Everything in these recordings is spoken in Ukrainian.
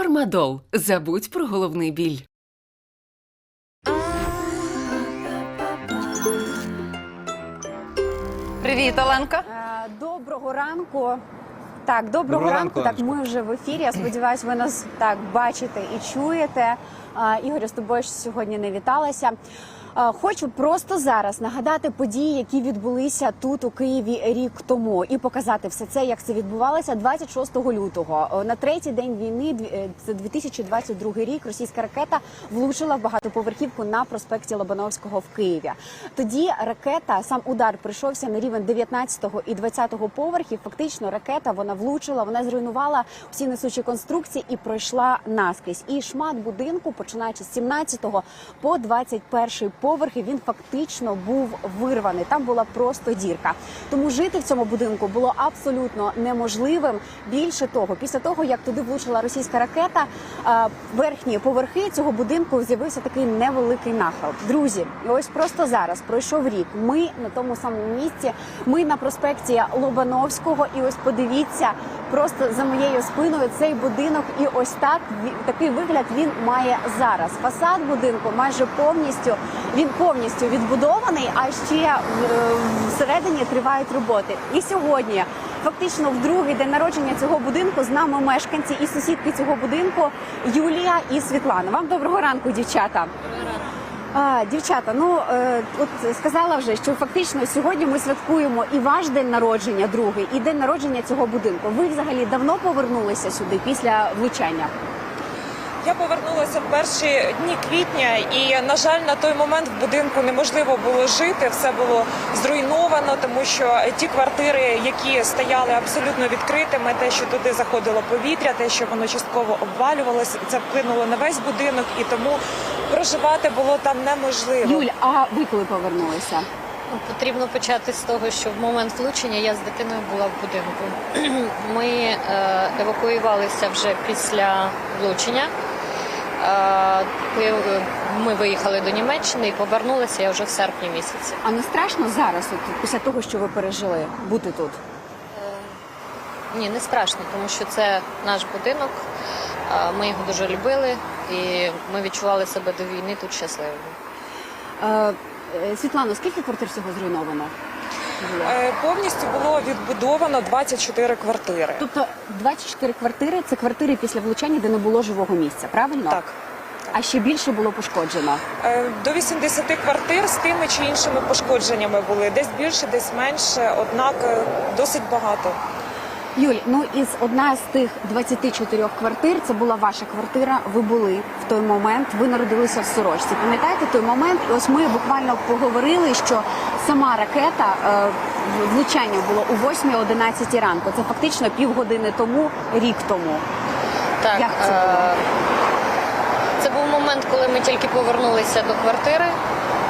Фармадол. Забудь про головний біль. Привіт, Оленка. Е, Доброго ранку. Так, доброго, Доброго ранку. ранку, Так, Анечко. ми вже в ефірі. Я сподіваюся, ви нас так бачите і чуєте. А, Ігорю, з тобою ж сьогодні не віталася. Хочу просто зараз нагадати події, які відбулися тут у Києві рік тому, і показати все це, як це відбувалося 26 лютого. На третій день війни, е, це 2022 рік. Російська ракета влучила в багатоповерхівку на проспекті Лобановського в Києві. Тоді ракета, сам удар прийшовся на рівень 19 і 20 поверхів. Фактично, ракета вона влучила, вона зруйнувала всі несучі конструкції і пройшла наскрізь. І шмат будинку, починаючи з 17 по 21 поверхи, він фактично був вирваний. Там була просто дірка. Тому жити в цьому будинку було абсолютно неможливим. Більше того, після того як туди влучила російська ракета, е, верхні поверхи цього будинку з'явився такий невеликий нахил. Друзі, ось просто зараз пройшов рік. Ми на тому самому місці. Ми на проспекті Лобановського, і ось подивіться, просто за моєю спиною цей будинок, і ось так такий вигляд він має зараз. Фасад будинку майже повністю він повністю відбудований, а ще е, всередині тривають роботи. І сьогодні. Фактично, в другий день народження цього будинку з нами мешканці і сусідки цього будинку Юлія і Світлана. Вам доброго ранку, дівчата. А, дівчата, ну е, от сказала вже, що фактично сьогодні ми святкуємо і ваш день народження, другий, і день народження цього будинку. Ви взагалі давно повернулися сюди після влучання? Я повернулася в перші дні квітня, і на жаль, на той момент в будинку неможливо було жити. Все було зруйновано, тому що ті квартири, які стояли абсолютно відкритими, те, що туди заходило повітря, те, що воно частково обвалювалося, це вплинуло на весь будинок, і тому проживати було там неможливо. Юль, а ви коли повернулися? Ну, Потрібно почати з того, що в момент влучення я з дитиною була в будинку. Ми е, евакуювалися вже після влучення. Е, ми виїхали до Німеччини і повернулися я вже в серпні місяці. А не страшно зараз, от після того, що ви пережили, бути тут? Ні, не страшно, тому що це наш будинок. Е, Ми його дуже любили і ми відчували себе до війни тут щасливими. Е, е, Світлано, скільки квартир всього зруйновано? Було? Е, Повністю було відбудовано 24 квартири. Тобто 24 квартири це квартири після влучання, де не було живого місця, правильно? Так. А ще більше було пошкоджено. Е, До 80 квартир з тими чи іншими пошкодженнями були. Десь більше, десь менше, однак е, досить багато. Юль, ну із одна з тих 24 квартир, це була ваша квартира. Ви були в той момент. Ви народилися в сорочці. Пам'ятаєте той момент? І ось ми буквально поговорили, що сама ракета е, влучання було о 8-11 ранку. Це фактично півгодини тому, рік тому. Так, Як це е. Це був момент, коли ми тільки повернулися до квартири.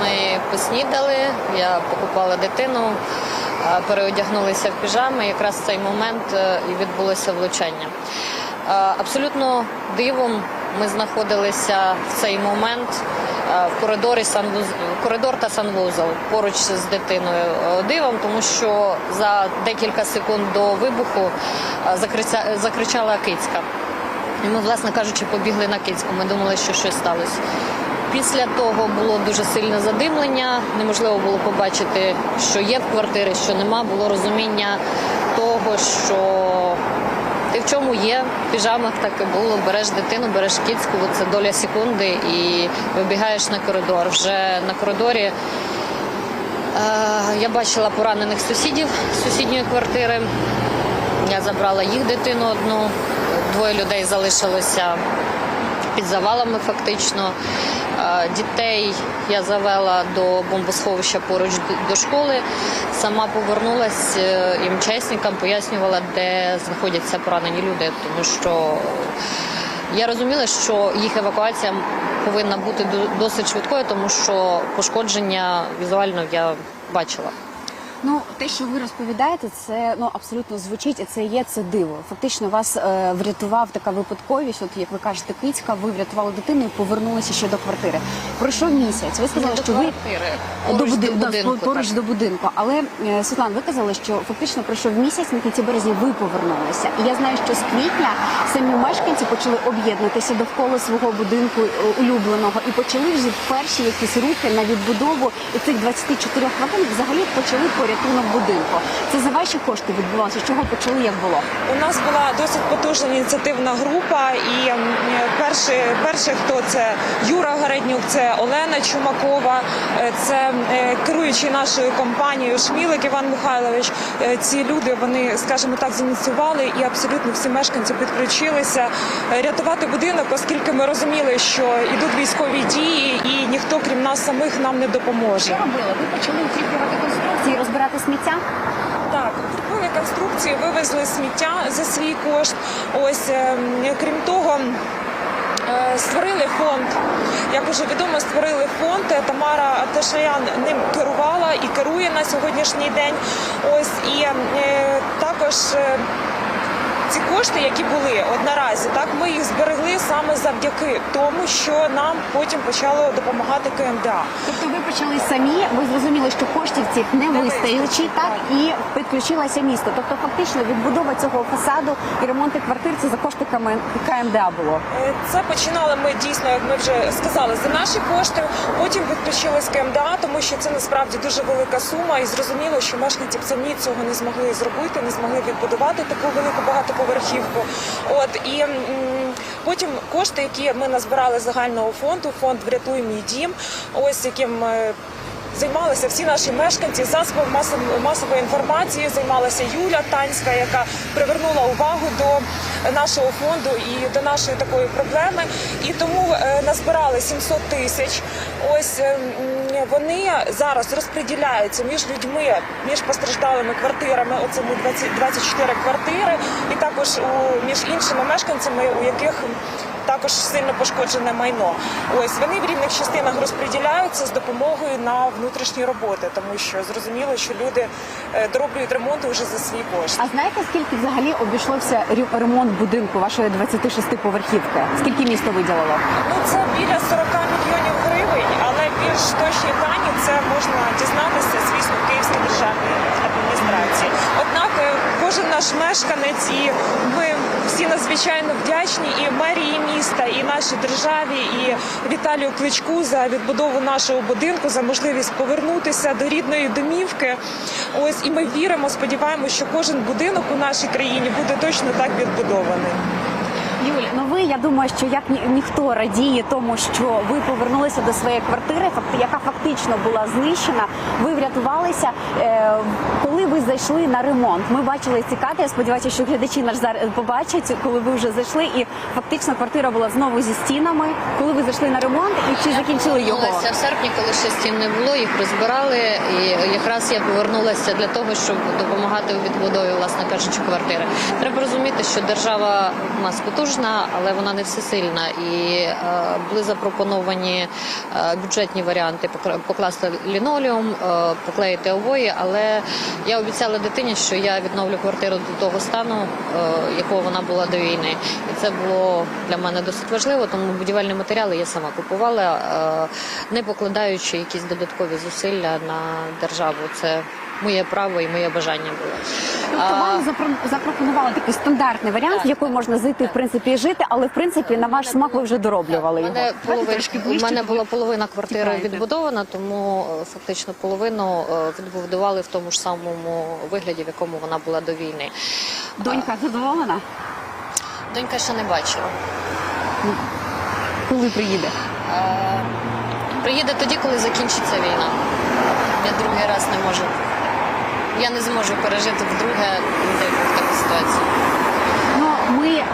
Ми поснідали, я покупала дитину, е, переодягнулися в піжами. Якраз в цей момент е, і відбулося влучання. Е, Абсолютно дивом ми знаходилися в цей момент е, в коридорі санвуз... коридор та санвузол поруч з дитиною. Е, Дивом, тому що за декілька секунд до вибуху е, закричала кицька. І ми, власне кажучи, побігли на Кицьку. Ми думали, що щось сталося. Після того було дуже сильне задимлення. Неможливо було побачити, що є в квартирі, що нема. Було розуміння того, що ти в чому є, в піжамах так і було. Береш дитину, береш кицьку, це доля секунди, і вибігаєш на коридор. Вже на коридорі е, я бачила поранених сусідів з сусідньої квартири. Я забрала їх дитину одну, двоє людей залишилося під завалами фактично. Дітей я завела до бомбосховища поруч до школи. Сама повернулась е, і МЧСникам пояснювала, де знаходяться поранені люди, тому що я розуміла, що їх евакуація повинна бути досить швидкою, тому що пошкодження візуально я бачила. Ну, те, що ви розповідаєте, це ну абсолютно звучить, і це є це диво. Фактично вас е, врятував така випадковість. От як ви кажете, Кицька, ви врятували дитину і повернулися ще до квартири. Пройшов місяць. Ви сказали, до що ви квартири, до, буди- до да, будинку, поруч так. до будинку. Але е, Світлана, ви казали, що фактично пройшов місяць на кінці березня. Ви повернулися. І я знаю, що з квітня самі мешканці почали об'єднатися довкола свого будинку е, улюбленого і почали вже перші якісь рухи на відбудову і цих 24 квартир взагалі почали порятунок будинку. Це за ваші кошти відбувалося. З чого почали, як було? У нас була досить потужна ініціативна група, і перший, перший хто це Юра Гареднюк, це Олена Чумакова, е, це е, керуючий нашою компанією Шмілик Іван Михайлович. Е, Ці люди вони, скажімо так, зініціювали і абсолютно всі мешканці підключилися рятувати будинок, оскільки ми розуміли, що йдуть військові дії, і ніхто крім нас самих нам не допоможе. Що робили? Ви почали укріплювати конструкції, розбирати сміття. Так, купили конструкції, вивезли сміття за свій кошт. Ось ем, крім того. е, Створили фонд, як уже відомо, створили фонд. Тамара Ташаян ним керувала і керує на сьогоднішній день. Ось і е, також е, ці кошти, які були одноразі, так ми їх зберегли саме завдяки тому, що нам потім почало допомагати КМДА. Тобто ви почали самі, ви зрозуміли, що коштів цих не вистачить, так і підключилося місто. Тобто, фактично, відбудова цього фасаду і ремонти квартир це за кошти КМ- КМДА було. Е, Це починали ми дійсно, як ми вже сказали, за наші кошти. Потім підключились КМДА, тому що це насправді дуже велика сума, і зрозуміло, що мешканці б самі цього не змогли зробити, не змогли відбудувати таку велику багатоповерхівку. От і потім кошти, які ми назбирали з загального фонду, фонд Врятуй мій дім, ось яким. е, Займалися всі наші мешканці засобом масової, інформації. Займалася Юля Танська, яка привернула увагу до нашого фонду і до нашої такої проблеми. І тому е, назбирали 700 тисяч. Ось е, м, вони зараз розподіляються між людьми, між постраждалими квартирами. Оце ми 20, 24 квартири, і також у між іншими мешканцями, у яких також сильно пошкоджене майно. Ось вони в рівних частинах розподіляються з допомогою на внутрішні роботи, тому що зрозуміло, що люди е, дороблюють ремонти вже за свій кошт. А знаєте, скільки взагалі обійшлося рю- ремонт будинку вашої 26-поверхівки? Скільки місто виділило? Ну це біля 40 мільйонів більш точні дані це можна дізнатися, звісно, в Київській державній адміністрації. Однак е, кожен наш мешканець, і ми всі надзвичайно вдячні і мерії міста, і нашій державі, і Віталію Кличку за відбудову нашого будинку, за можливість повернутися до рідної домівки. Ось і ми віримо, сподіваємося, що кожен будинок у нашій країні буде точно так відбудований. Юль, ну ви я думаю, що як ні, ніхто радіє тому, що ви повернулися до своєї квартири, яка фактично була знищена. Ви врятувалися, е, коли ви зайшли на ремонт. Ми бачили ці кадри. Я сподіваюся, що глядачі наш зараз побачать, коли ви вже зайшли, і фактично квартира була знову зі стінами. Коли ви зайшли на ремонт, і чи закінчили його? Повернулася в серпні, коли ще стін не було, їх розбирали. І якраз я повернулася для того, щоб допомагати у відбудові, власне кажучи, квартири. Треба розуміти, що держава у нас потужна, але вона не всесильна. І е, були запропоновані е, бюджетні варіанти покласти лінолеум, е, поклеїти обої. Але я обіцяла дитині, що я відновлю квартиру до того стану, якого вона була до війни. І це було для мене досить важливо, тому будівельні матеріали я сама купувала, не покладаючи якісь додаткові зусилля на державу. Це моє право і моє бажання було. Тобто вам запро- запропонували такий стандартний варіант, в який можна зайти в принципі і жити, але в принципі на ваш смак ви вже дороблювали У його. мене, половина, трошки у ближче, мене була половина квартири втікаєте. відбудована, тому е, фактично половину е, відбудували в тому ж самому вигляді, в якому вона була до війни. Донька задоволена, Донька ще не бачила. коли приїде. Е, Приїде тоді, коли закінчиться війна. Я другий раз не можу. Я не зможу пережити вдруге Бог, таку ситуацію. Ну, ми е,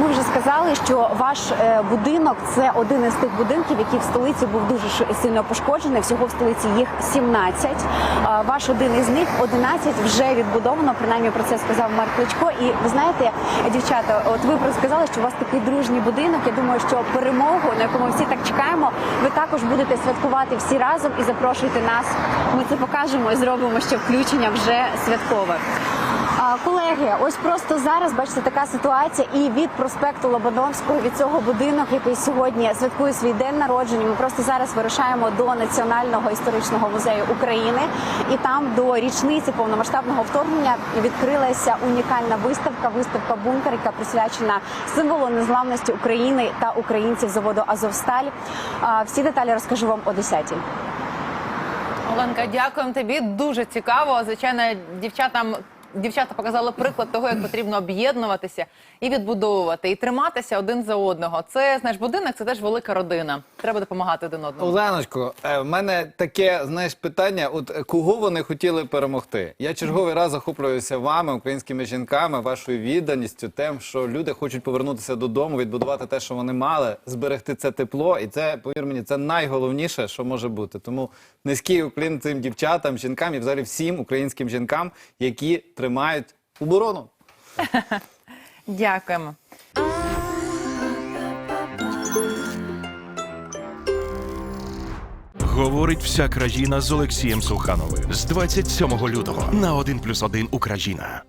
ми, вже сказали, що ваш е, будинок це один із тих будинків, який в столиці був дуже сильно пошкоджений. Всього в столиці їх 17. Ваш один із них 11 вже відбудовано. Принаймні про це сказав Марк Кличко. І ви знаєте, дівчата, от ви про- сказали, що у вас такий дружній будинок. Я думаю, що перемогу, на яку ми всі так чекаємо, ви також будете святкувати всі разом і запрошуйте нас. Ми це покажемо і зробимо, що включення вже святкове. Колеги, ось просто зараз бачите така ситуація, і від проспекту Лобановського від цього будинок, який сьогодні святкує свій день народження. Ми просто зараз вирушаємо до Національного історичного музею України, і там до річниці повномасштабного вторгнення відкрилася унікальна виставка. Виставка бункер, яка присвячена символу незламності України та українців заводу Азовсталь. Всі деталі розкажу вам о 10 Оленка, дякуємо тобі. Дуже цікаво. Звичайно, дівчатам. Дівчата показали приклад того, як потрібно об'єднуватися і відбудовувати, і триматися один за одного. Це знаєш, будинок це теж велика родина. Треба допомагати один одному. Оленочко, е, в мене таке знаєш питання: от е, кого вони хотіли перемогти? Я черговий раз захоплююся вами, українськими жінками, вашою відданістю, тим, що люди хочуть повернутися додому, відбудувати те, що вони мали, зберегти це тепло, і це, повір мені, це найголовніше, що може бути. Тому низький уклін цим дівчатам, жінкам і взагалі всім українським жінкам, які тримають оборону. Дякуємо. Говорить вся країна з Олексієм Сухановим з 27 лютого на 1+,1 Україна.